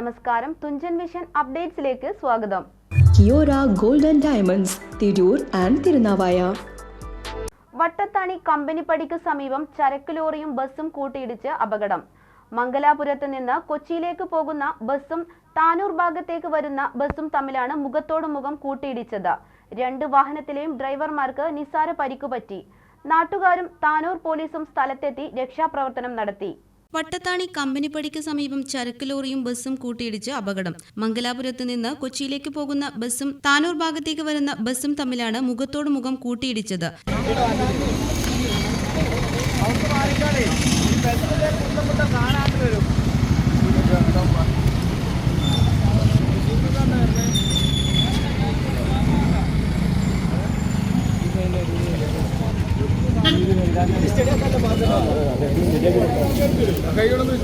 നമസ്കാരം. തുഞ്ചൻ മിഷൻ അപ്ഡേറ്റ്സിലേക്ക് സ്വാഗതം. Kiora golden diamonds Tirur and Tirunavaya. Vattathani കമ്പനിപ്പടിക്ക് സമീപം ചരക്ക് ലോറിയും ബസ്സും കൂട്ടിയിടിച്ച് അപകടം. മംഗലാപുരത്ത് നിന്ന് കൊച്ചിയിലേക്ക് പോകുന്ന ബസ്സും താനൂർ ഭാഗത്തേക്ക് വരുന്ന ബസ്സും തമ്മിലാണ് മുഖത്തോട് മുഖം കൂട്ടിയിടിച്ചത്. രണ്ട് വാഹനത്തിലെയും ഡ്രൈവർമാർക്ക് നിസ്സാര പരിക്കുപറ്റി നാട്ടുകാരും താനൂർ പോലീസും സ്ഥലത്തെത്തി രക്ഷാപ്രവർത്തനം നടത്തി. വട്ടത്താണി കമ്പനിപ്പടിക്ക് സമീപം ചരക്ക് ലോറിയും ബസ്സും കൂട്ടിയിടിച്ച് അപകടം. മംഗലാപുരത്ത് നിന്ന് കൊച്ചിയിലേക്ക് പോകുന്ന ബസ്സും താനൂർ ഭാഗത്തേക്ക് വരുന്ന ബസ്സും തമ്മിലാണ് മുഖത്തോട് മുഖം കൂട്ടിയിടിച്ചത്. കൈകളൊന്നും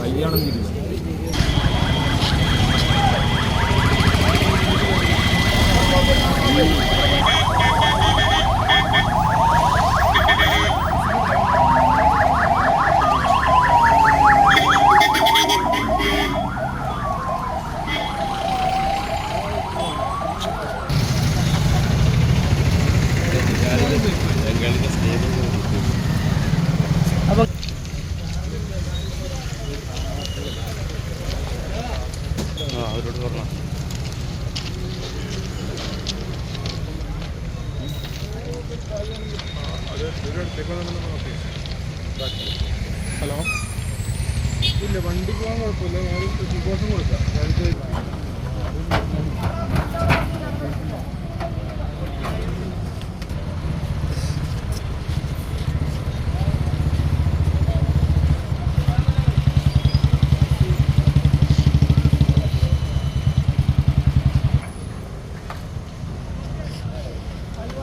കല്യാണം തിരിച്ചു ഹലോ ഇല്ല വണ്ടിക്ക് പോകാൻ കുഴപ്പമില്ല ഞാൻ പ്രിക്കോഷൻ കൊടുക്കാം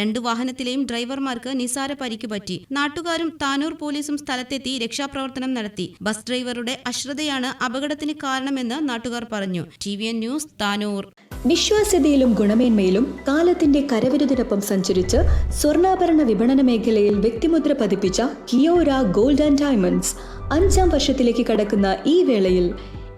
രണ്ട് വാഹനത്തിലെയും ഡ്രൈവർമാർക്ക് നിസാര പരിക്ക് പറ്റി. നാട്ടുകാരും താനൂർ പോലീസും സ്ഥലത്തെത്തി രക്ഷാപ്രവർത്തനം നടത്തി. ബസ് ഡ്രൈവറുടെ അശ്രദ്ധയാണ് അപകടത്തിന് കാരണമെന്ന് നാട്ടുകാർ പറഞ്ഞു. T news Tanur. വിശ്വാസ്യതയിലും ഗുണമേന്മയിലും കാലത്തിന്റെ കരവിരുതിനൊപ്പം സഞ്ചരിച്ച് സ്വർണാഭരണ വിപണന മേഖലയിൽ വ്യക്തിമുദ്ര പതിപ്പിച്ച കിയോര ഗോൾഡ് ആൻഡ് ഡയമണ്ട്സ് അഞ്ചാം വർഷത്തിലേക്ക് കടക്കുന്ന ഈ വേളയിൽ